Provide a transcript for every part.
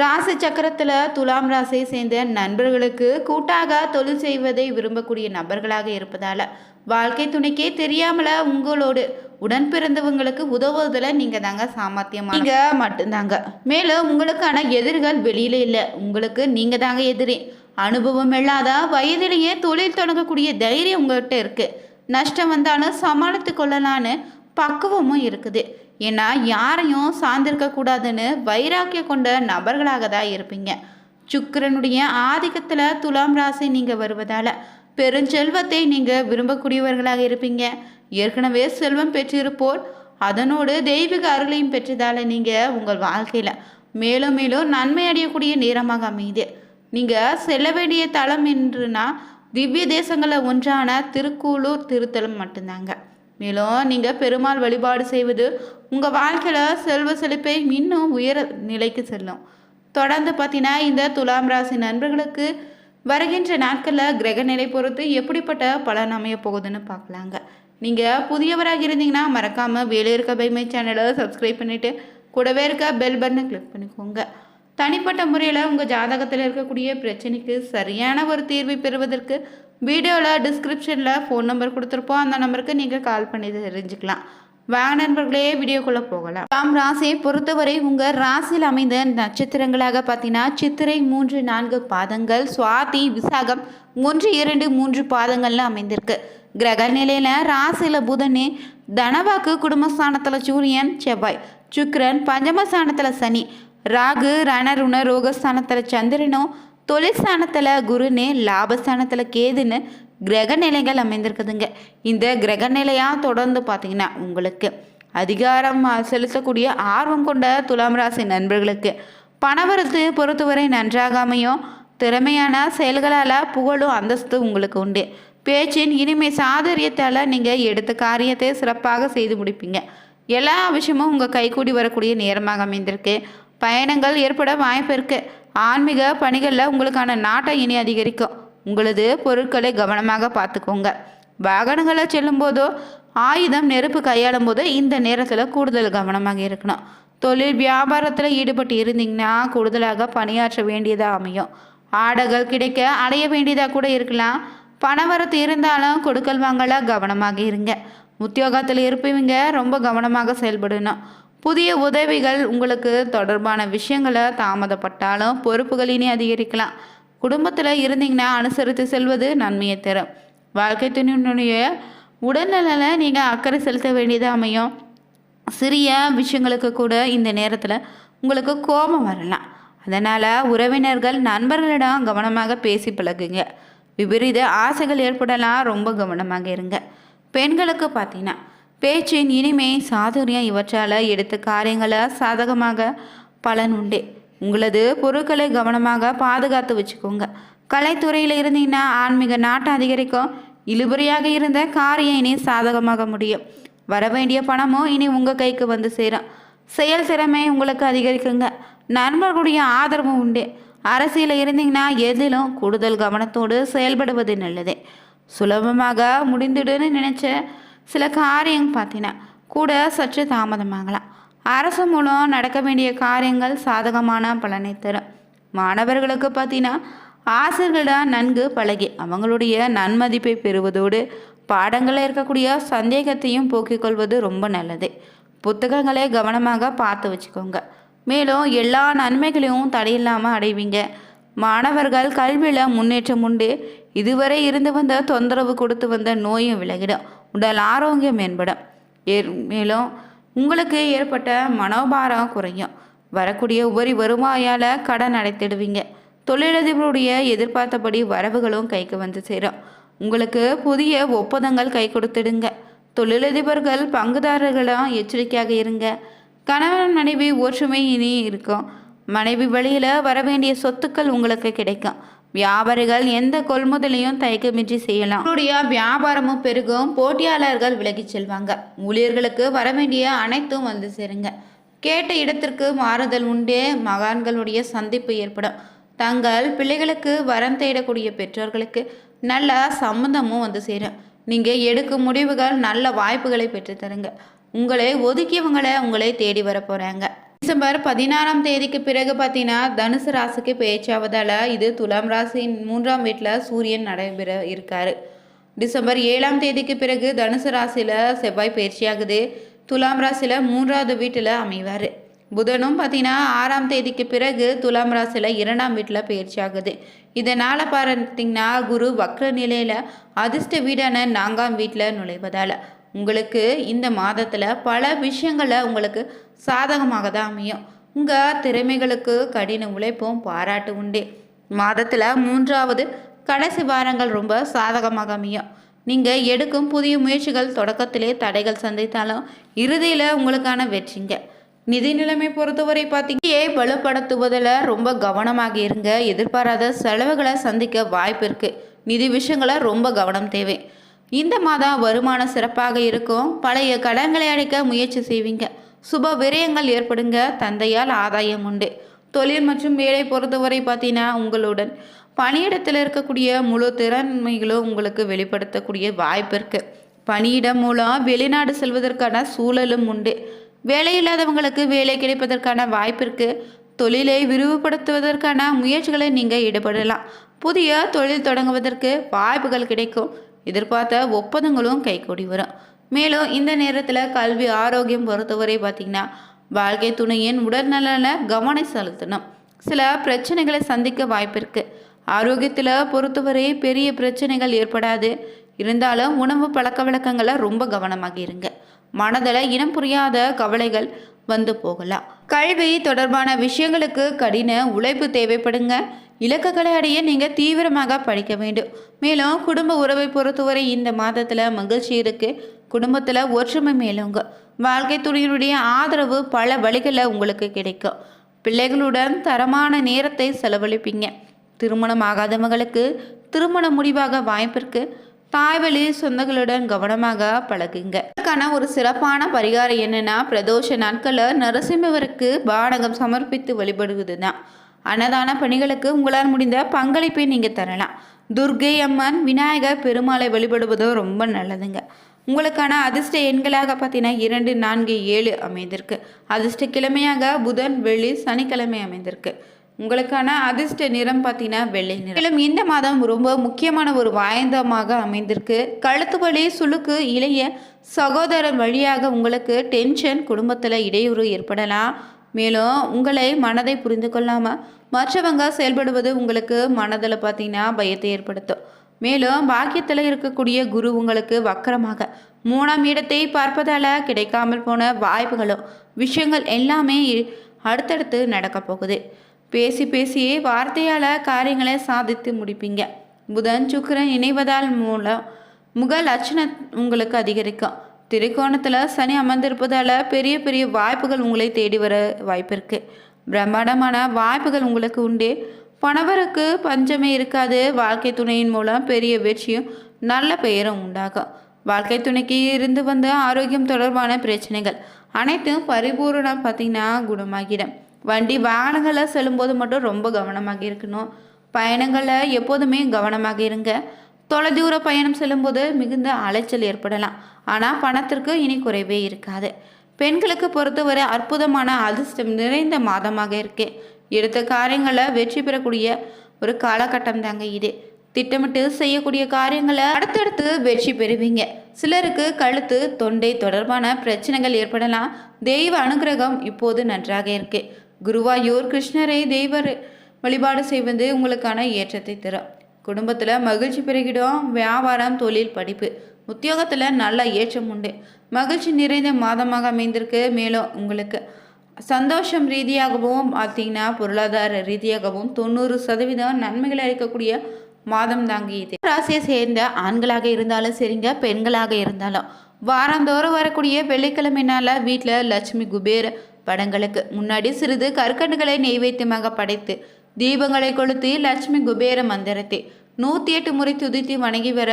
ராசி சக்கரத்தில் துலாம் ராசியை சேர்ந்த நண்பர்களுக்கு கூட்டாக தொழில் செய்வதை விரும்பக்கூடிய நபர்களாக இருப்பதால் வாழ்க்கை துணைக்கே தெரியாமல உங்களோடு உடன் பிறந்தவங்களுக்கு உதவுவதில் நீங்கள் தாங்க சாமர்த்தியமாக நீங்கள் மட்டும்தாங்க. மேலும் உங்களுக்கான எதிரிகள் வெளியில இல்லை. உங்களுக்கு நீங்கள் தாங்க எதிரி. அனுபவம் இல்லாத வயதிலேயே தொழில் தொடங்கக்கூடிய தைரியம் உங்கள்கிட்ட இருக்குது நஷ்டம் வந்தாலும் சமாளித்து கொள்ளலான்னு பக்குவமும் இருக்குது. ஏன்னா யாரையும் சார்ந்திருக்க கூடாதுன்னு வைராக்கியம் கொண்ட நபர்களாக தான் இருப்பீங்க. சுக்கிரனுடைய ஆதிக்கத்தில் துலாம் ராசி நீங்கள் வருவதால் பெருஞ்செல்வத்தை நீங்கள் விரும்பக்கூடியவர்களாக இருப்பீங்க. ஏற்கனவே செல்வம் பெற்றிருப்போர் அதனோடு தெய்வீக அருளையும் பெற்றதால் நீங்கள் உங்கள் வாழ்க்கையில் மேலும் மேலும் நன்மை அடையக்கூடிய நேரமாக அமையுது. நீங்கள் செல்ல வேண்டிய தலம் என்றுனா திவ்ய தேசங்களில் ஒன்றான திருக்கூலூர் திருத்தலம் மட்டும்தாங்க. மேலும் நீங்கள் பெருமாள் வழிபாடு செய்வது உங்கள் வாழ்க்கையில் செல்வ செழிப்பை இன்னும் உயர நிலைக்கு செல்லும். தொடர்ந்து பார்த்தீங்கன்னா இந்த துலாம் ராசி நண்பர்களுக்கு வருகின்ற நாட்களில் கிரக நிலை பொறுத்து எப்படிப்பட்ட பலன் அமைய போகுதுன்னு பார்க்கலாங்க நீங்கள் புதியவராக இருந்தீங்கன்னா மறக்காமல் வேலை இருக்க பைமை சேனலை சப்ஸ்கிரைப் பண்ணிவிட்டு கூடவே இருக்க பெல் பட்டனை கிளிக் பண்ணிக்கோங்க. தனிப்பட்ட முறையில் உங்கள் ஜாதகத்தில் இருக்கக்கூடிய பிரச்சனைக்கு சரியான ஒரு தீர்வை பெறுவதற்கு வீடியோவில் டிஸ்கிரிப்ஷனில் ஃபோன் நம்பர் கொடுத்துருப்போம். அந்த நம்பருக்கு நீங்கள் கால் பண்ணி தெரிஞ்சுக்கலாம். வாங்க நண்பர்களே வீடியோக்குள்ளே போகலாம். தாம் ராசியை பொறுத்தவரை உங்கள் ராசியில் அமைந்த நட்சத்திரங்களாக பார்த்தீங்கன்னா சித்திரை மூன்று நான்கு பாதங்கள் சுவாதி விசாகம் ஒன்று இரண்டு மூன்று பாதங்கள்ல அமைந்திருக்கு. கிரக நிலையில் ராசியில் புதனே தனவாக்கு குடும்பஸ்தானத்தில் சூரியன் செவ்வாய் சுக்கரன் பஞ்சமஸ்தானத்தில் சனி ராகு ரணருண ரோகஸ்தானத்தில் சந்திரனும் தொழிற்ஸ்தானத்தில் குருன்னு லாபஸ்தானத்தில் கேதுன்னு கிரக நிலைகள் அமைந்திருக்குதுங்க. இந்த கிரக நிலையாக தொடர்ந்து பார்த்தீங்கன்னா உங்களுக்கு அதிகாரம் செலுத்தக்கூடிய ஆர்வம் கொண்ட துலாம் ராசி நண்பர்களுக்கு பணவரத்து பொறுத்தவரை நன்றாக அமையும். திறமையான செயல்களால் புகழும் அந்தஸ்து உங்களுக்கு உண்டு. பேச்சின் இனிமை சாதுரியத்தால் நீங்கள் எடுத்த காரியத்தை சிறப்பாக செய்து முடிப்பீங்க. எல்லா விஷயமும் உங்கள் கைகூடி வரக்கூடிய நேரமாக அமைந்திருக்கு. பயணங்கள் ஏற்பட வாய்ப்பு இருக்குது ஆன்மீக பணிகளில் உங்களுக்கான நாட்டம் இனி அதிகரிக்கும். உங்களது பொருட்களை கவனமாக பார்த்துக்கோங்க. வாகனங்களை செல்லும்போதோ ஆயுதம் நெருப்பு கையாளும் போதோ இந்த நேரத்தில் கூடுதல் கவனமாக இருக்கணும். தொழில் வியாபாரத்தில் ஈடுபட்டு இருந்தீங்கன்னா கூடுதலாக பணியாற்ற வேண்டியதாக அமையும். ஆடைகள் கிடைக்க அடைய வேண்டியதாக கூட இருக்கலாம். பணவரத்து இருந்தாலும் கொடுக்கல் வாங்கல கவனமாக இருங்க. உத்தியோகத்தில் இருப்பவங்க ரொம்ப கவனமாக செயல்படணும். புதிய உதவிகள் உங்களுக்கு தொடர்பான விஷயங்களை தாமதப்பட்டாலும் பொறுப்புகள் இனி அதிகரிக்கலாம். குடும்பத்தில் இருந்தீங்கன்னா அனுசரித்து செல்வது நன்மையை தரும். வாழ்க்கை துணியினுடைய உடல்நலில் நீங்கள் அக்கறை செலுத்த வேண்டியது அமையும். சிறிய விஷயங்களுக்கு கூட இந்த நேரத்தில் உங்களுக்கு கோபம் வரலாம். அதனால் உறவினர்கள் நண்பர்களிடம் கவனமாக பேசி பழகுங்க. விபரீத ஆசைகள் ஏற்படலாம் ரொம்ப கவனமாக இருங்க. பெண்களுக்கு பார்த்தீங்கன்னா பேச்சின் இனிமை சாதுரியம் இவற்றால் எடுத்த காரியங்களை சாதகமாக பலன் உண்டு உங்களது பொருட்களை கவனமாக பாதுகாத்து வச்சுக்கோங்க. கலைத்துறையில் இருந்தீங்கன்னா ஆன்மீக நாட்டம் அதிகரிக்கும். இழுபறியாக இருந்த காரியம் இனி சாதகமாக முடியும். வர வேண்டிய பணமும் இனி உங்கள் கைக்கு வந்து சேரும். செயல் திறமை உங்களுக்கு அதிகரிக்குங்க. நண்பர்களுடைய ஆதரவும் உண்டு. அரசியலில் இருந்தீங்கன்னா எதிலும் கூடுதல் கவனத்தோடு செயல்படுவது நல்லது. சுலபமாக முடிந்துடுன்னு நினச்ச சில காரியம் பார்த்தீங்கன்னா கூட சற்று தாமதமாகலாம் அரசு மூலம் நடக்க வேண்டிய காரியங்கள் சாதகமான பலனை தரும் மாணவர்களுக்கு பார்த்தீங்கன்னா ஆசிரியர்களிடம் நன்கு பழகி அவங்களுடைய நன்மதிப்பை பெறுவதோடு பாடங்களில் இருக்கக்கூடிய சந்தேகத்தையும் போக்கிக் கொள்வது ரொம்ப நல்லது. புத்தகங்களை கவனமாக பார்த்து வச்சுக்கோங்க. மேலும் எல்லா நன்மைகளையும் தடையில்லாமல் அடைவீங்க. மாணவர்கள் கல்வியில் முன்னேற்றம் உண்டு. இதுவரை இருந்து வந்த தொந்தரவு கொடுத்து வந்த நோயும் விலகிடும். உடல் ஆரோக்கியம் மேம்படும். ஏ- மேலும் உங்களுக்கு ஏற்பட்ட மனோபாரம் குறையும். வரக்கூடிய உபரி வருவாயால் கடன் அடைத்திடுவீங்க. தொழிலதிபருடைய எதிர்பார்த்தபடி வரவுகளும் கைக்கு வந்து சேரும். உங்களுக்கு புதிய ஒப்பந்தங்கள் கை கொடுத்துடுங்க. தொழிலதிபர்கள் பங்குதாரர்களும் எச்சரிக்கையாக இருங்க. கணவன் மனைவி ஒற்றுமை இனி இருக்கும். மனைவி வழியில் வர வேண்டிய சொத்துக்கள் உங்களுக்கு கிடைக்கும். வியாபாரிகள் எந்த கொள்முதலையும் தயக்கமின்றி செய்யலாம். உங்களுடைய வியாபாரமும் பெருகும். போட்டியாளர்கள் விலகிச் செல்வாங்க. ஊழியர்களுக்கு வர வேண்டிய அனைத்தும் வந்து சேருங்க. கேட்ட இடத்திற்கு மாறுதல் உண்டே. மகான்களுடைய சந்திப்பு ஏற்படும். தங்கள் பிள்ளைகளுக்கு வரம் தேடக்கூடிய பெற்றோர்களுக்கு நல்ல சம்மந்தமும் வந்து சேரும். நீங்கள் எடுக்கும் முடிவுகள் நல்ல வாய்ப்புகளை பெற்றுத்தருங்க உங்களை ஒதுக்கியவங்களை உங்களை தேடி வர போகிறாங்க டிசம்பர் பதினாறாம் தேதிக்கு பிறகு பார்த்தீங்கன்னா தனுசு ராசிக்கு பேச்சாவதால் இது துலாம் ராசியின் மூன்றாம் வீட்டில் சூரியன் நடைபெற இருக்காரு. டிசம்பர் ஏழாம் தேதிக்கு பிறகு தனுசு ராசியில் செவ்வாய் பயிற்சியாகுது. துலாம் ராசியில் மூன்றாவது வீட்டில் அமைவார். புதனும் பார்த்தீங்கன்னா ஆறாம் தேதிக்கு பிறகு துலாம் ராசியில் இரண்டாம் வீட்டில் பயிற்சி ஆகுது இதனால் பார்த்தீங்கன்னா குரு வக்ர நிலையில் அதிர்ஷ்ட வீடான நான்காம் வீட்டில் நுழைவதால் உங்களுக்கு இந்த மாதத்தில் பல விஷயங்களை உங்களுக்கு சாதகமாக தான் அமையும். உங்கள் திறமைகளுக்கு கடின உழைப்பும் பாராட்டு உண்டு. மாதத்தில் மூன்றாவது கடைசி வாரங்கள் ரொம்ப சாதகமாக அமையும். நீங்கள் எடுக்கும் புதிய முயற்சிகள் தொடக்கத்திலே தடைகள் சந்தித்தாலும் இறுதியில் உங்களுக்கான வெற்றிங்க. நிதி நிலைமை பொறுத்தவரை பார்த்தீங்க வலுப்படுத்துவதில் ரொம்ப கவனமாக இருங்க. எதிர்பாராத செலவுகளை சந்திக்க வாய்ப்பு இருக்குது நிதி விஷயங்களை ரொம்ப கவனம் தேவை. இந்த மாதம் வருமானம் சிறப்பாக இருக்கும். பழைய கடன்களை அடைக்க முயற்சி செய்வீங்க. சுப விரயங்கள் ஏற்படுங்க. தந்தையால் ஆதாயம் உண்டு. தொழில் மற்றும் வேலை பொறுத்தவரை பார்த்தீங்கன்னா உங்களுடன் பணியிடத்தில் இருக்கக்கூடிய முழு திறன்மைகளும் உங்களுக்கு வெளிப்படுத்தக்கூடிய வாய்ப்பு இருக்குது பணியிடம் மூலம் வெளிநாடு செல்வதற்கான சூழலும் உண்டு. வேலை இல்லாதவங்களுக்கு வேலை கிடைப்பதற்கான வாய்ப்பு இருக்குது தொழிலை விரிவுபடுத்துவதற்கான முயற்சிகளை நீங்கள் ஈடுபடலாம். புதிய தொழில் தொடங்குவதற்கு வாய்ப்புகள் கிடைக்கும். எதிர்பார்த்த ஒப்பந்தங்களும் கைகூடி வரும். மேலும் இந்த நேரத்தில் கல்வி ஆரோக்கியம் பொறுத்தவரை பார்த்திங்கன்னா வாழ்க்கை துணையின் உடல்நலனில் கவனம் செலுத்தணும். சில பிரச்சனைகளை சந்திக்க வாய்ப்பு இருக்குது ஆரோக்கியத்தில் பொறுத்தவரை பெரிய பிரச்சனைகள் ஏற்படாது. இருந்தாலும் உணவு பழக்க வழக்கங்களை ரொம்ப கவனமாக இருங்க. மனதில் இனம் புரியாத கவலைகள் வந்து போகலாம். கல்வி தொடர்பான விஷயங்களுக்கு கடின உழைப்பு தேவைப்படுங்க. இலக்குகளை அடைய நீங்கள் தீவிரமாக படிக்க வேண்டும். மேலும் குடும்ப உறவை பொறுத்தவரை இந்த மாதத்தில் மகிழ்ச்சி இருக்குது குடும்பத்தில் ஒற்றுமை மேலோங்க. வாழ்க்கை துணையினுடைய ஆதரவு பல வழிகளில் உங்களுக்கு கிடைக்கும். பிள்ளைகளுடன் தரமான நேரத்தை செலவழிப்பீங்க. திருமணம் ஆகாதவங்களுக்கு திருமண முடிவாக வாய்ப்பிற்கு தாய்வழி சொந்தங்களுடன் கவனமாக பழகுங்க. அதற்கான ஒரு சிறப்பான பரிகாரம் என்னன்னா பிரதோஷ நாட்களில் நரசிம்மவருக்கு பானகம் சமர்ப்பித்து வழிபடுவது தான் அன்னதான பணிகளுக்கு உங்களால் முடிந்த பங்களிப்பை நீங்கள் தரலாம். துர்கை அம்மன் விநாயகர் பெருமாளை வழிபடுவதும் ரொம்ப நல்லதுங்க. உங்களுக்கான அதிர்ஷ்ட எண்களாக பார்த்தீங்கன்னா இரண்டு நான்கு ஏழு அமைந்திருக்கு. அதிர்ஷ்ட கிழமையாக புதன் வெள்ளி சனிக்கிழமை அமைந்திருக்கு. உங்களுக்கான அதிர்ஷ்ட நிறம் பார்த்தீங்கன்னா வெள்ளை நிறம். மேலும் இந்த மாதம் ரொம்ப முக்கியமான ஒரு வாய்ந்தமாக அமைந்திருக்கு. கழுத்து வலி சுளுக்கு இளைய சகோதரன் வழியாக உங்களுக்கு டென்ஷன் குடும்பத்தில் இடையூறு ஏற்படலாம். மேலும் உங்களை மனதை புரிந்து கொள்ளாமல் மற்றவங்க செயல்படுவது உங்களுக்கு மனதில் பார்த்தீங்கன்னா பயத்தை ஏற்படுத்தும். மேலும் பாக்கியத்தில் இருக்கக்கூடிய குரு உங்களுக்கு வக்கரமாக. மூணாம் இடத்தை பார்ப்பதால் கிடைக்காமல் போன வாய்ப்புகளும் விஷயங்கள் எல்லாமே அடுத்தடுத்து நடக்க போகுது. பேசி பேசியே வார்த்தையால் காரியங்களை சாதித்து முடிப்பீங்க. புதன் சுக்கிரன் இணைவதால் மூலம் முக லட்சணம் உங்களுக்கு அதிகரிக்கும். திரிகோணத்தில் சனி அமர்ந்திருப்பதால் பெரிய பெரிய வாய்ப்புகள் உங்களை தேடி வர வாய்ப்பு இருக்குது பிரம்மாண்டமான வாய்ப்புகள் உங்களுக்கு உண்டு. பணவருக்கு பஞ்சமே இருக்காது. வாழ்க்கை துணையின் மூலம் பெரிய வெற்றியும் நல்ல பெயரும் உண்டாகும். வாழ்க்கை துணைக்கு இருந்து வந்த ஆரோக்கியம் தொடர்பான பிரச்சனைகள் அனைத்தும் பரிபூரணம் பார்த்திங்கன்னா குணமாகிடும். வண்டி வாகனங்களில் செல்லும்போது மட்டும் ரொம்ப கவனமாக இருக்கணும். பயணங்களில் எப்போதுமே கவனமாக இருங்க. தொலைதூர பயணம் செல்லும்போது மிகுந்த அலைச்சல் ஏற்படலாம். ஆனால் பணத்திற்கு இனி குறைவே இருக்காது. பெண்களுக்கு பொறுத்தவரை அற்புதமான அதிர்ஷ்டம் நிறைந்த மாதமாக இருக்கு. எடுத்த காரியங்களை வெற்றி பெறக்கூடிய ஒரு காலகட்டம் தாங்க இது. திட்டமிட்டு செய்யக்கூடிய காரியங்களை அடுத்தடுத்து வெற்றி பெறுவீங்க. சிலருக்கு கழுத்து தொண்டை தொடர்பான பிரச்சனைகள் ஏற்படலாம். தெய்வ அனுகிரகம் இப்போது நன்றாக இருக்கு. குருவாயூர் கிருஷ்ணரை தெய்வ வழிபாடு செய்வது உங்களுக்கான ஏற்றத்தை தரும். குடும்பத்தில் மகிழ்ச்சி பெருகிடும். வியாபாரம் தொழில் படிப்பு. உத்தியோகத்தில் நல்ல ஏற்றம் உண்டு. மகிழ்ச்சி நிறைந்த மாதமாக அமைந்திருக்கு. மேலும் உங்களுக்கு சந்தோஷம் ரீதியாகவும் பார்த்தீங்கன்னா பொருளாதார ரீதியாகவும் தொண்ணூறு சதவீதம் நன்மைகளை அளிக்கக்கூடிய மாதம் தாங்க இது. ராசியை சேர்ந்த ஆண்களாக இருந்தாலும் சரிங்க பெண்களாக இருந்தாலும். வாரந்தோறும் வரக்கூடிய வெள்ளிக்கிழமைனால வீட்டில் லட்சுமி குபேர் படங்களுக்கு முன்னாடி சிறிது கற்கண்டுகளை நெய்வேத்தியமாக படைத்து தீபங்களை கொளுத்தி லட்சுமி குபேர மந்திரத்தை நூற்றி எட்டு முறை துதித்து வணங்கி வர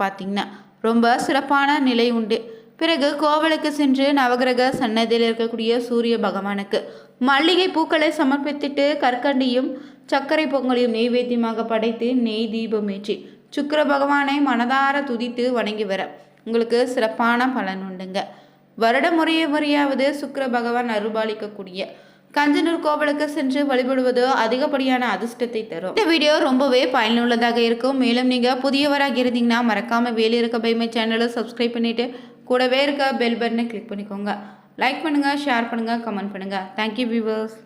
பார்த்திங்கன்னா ரொம்ப சிறப்பான நிலை உண்டு. பிறகு கோவிலுக்கு சென்று நவகிரக சன்னதியில் இருக்கக்கூடிய சூரிய பகவானுக்கு மல்லிகை பூக்களை சமர்ப்பித்துட்டு கற்கண்டியும் சர்க்கரை பொங்கலையும் நெய்வேத்தியமாக படைத்து நெய் தீபம் ஏற்றி சுக்கர பகவானை மனதார துதித்து வணங்கி வர உங்களுக்கு சிறப்பான பலன் உண்டுங்க. வருட முறைய முறையாவது சுக்கர பகவான் அருள்பாலிக்கக்கூடிய கஞ்சனூர் கோவிலுக்கு சென்று வழிபடுவது அதிகப்படியான அதிர்ஷ்டத்தை தரும். இந்த வீடியோ ரொம்பவே பயனுள்ளதாக இருக்கும். மேலும் நீங்கள் புதியவராக இருந்தீங்கன்னா மறக்காமல் வேலி இருக்க பைமை சேனலை சப்ஸ்கிரைப் பண்ணிவிட்டு கூடவே இருக்க பெல் பட்டனை கிளிக் பண்ணிக்கோங்க. லைக் பண்ணுங்கள் ஷேர் பண்ணுங்கள் கமெண்ட் பண்ணுங்கள் தேங்க்யூ வியூவர்ஸ்